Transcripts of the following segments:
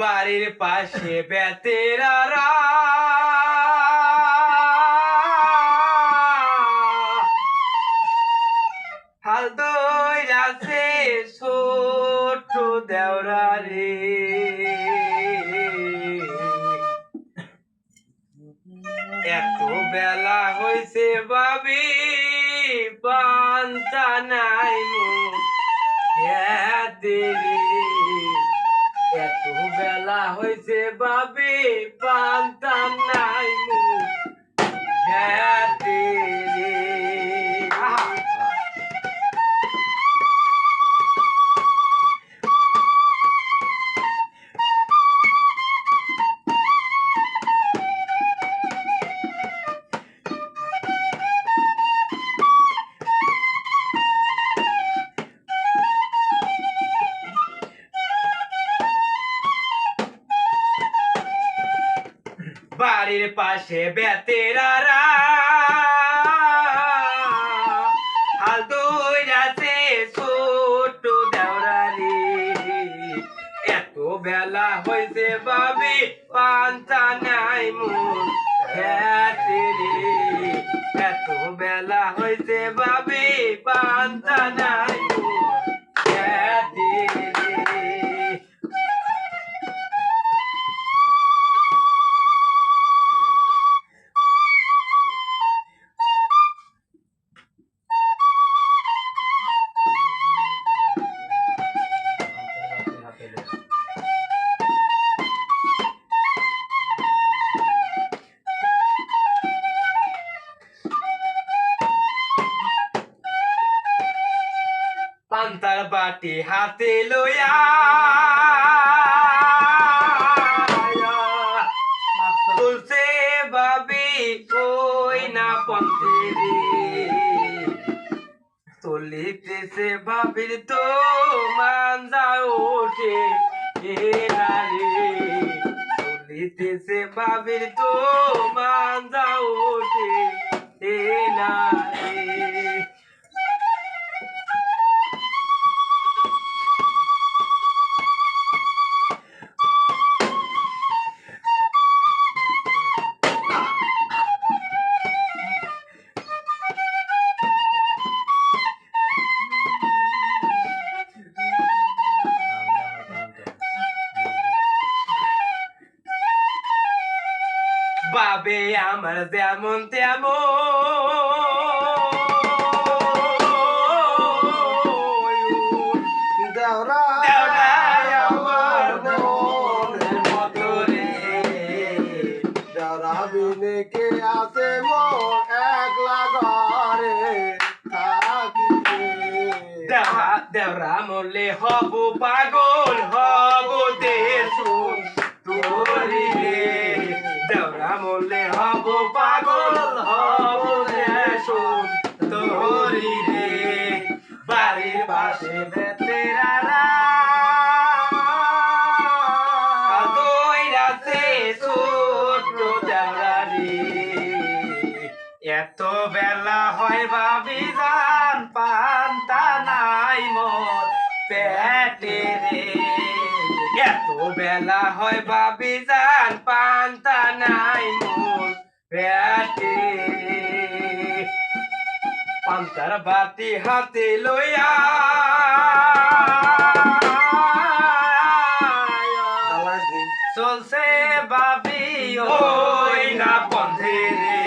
বাড়ির পাশে বেতেরারা হাল দইরাছে ছোট দেওরা রে। এত বেলা হইছে বাবি পান্তা নাই খেতে রে বেলা হয়েছে বাবে পান্তা নাই মু খেতে বাড়ির পাশে বেতেরারা হাল দইরাছে ছোট দেওরারি এত বেলা হইছে বাবি পান্তা নাই মন এত বেলা হইছে বাবি পান্তা নাই পান্তার বাটি হাতে লইয়া। তুলছে বাবি ওই না পন্থে চলিতেছে বাবির তো মানজা ওঠে এ না রে চলিতেছে বাবির তো মানজা ওঠে এ না বাবে আমার যেমন তেমন। দেওরা আমার আমার মনের মতো রে। দেওরা বিনে কে আছে মোর একলা ঘরে থাকিবে দেওরা দেওরা মরলে হব পাগল হব দেশুন তোরি রে মরলে হব পাগল, হব দেশুন তোরি রে বাড়ির পাশে বেতেরারা এত বেলা হয় ভাবি জান, পান্তা নাই মোর পেটে রে। বেলা হয় ভাবি জান, পান্তা নাই মোর পেটে। পান্তার বাতি হাতে লইয়া চলছে বাবি ওই না রে।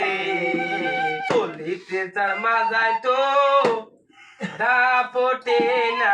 চলিতে তার মাজায় তো দাপটে না।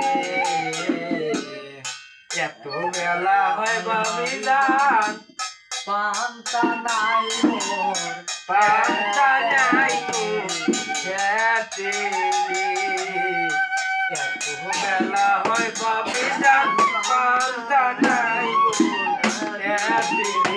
এত বেলা হয় বাবিলান পান্তা নাই মোর, পান্তা নাই খেতে। এত বেলা হয় বাবিলান পান্তা নাই মোর, খেতে।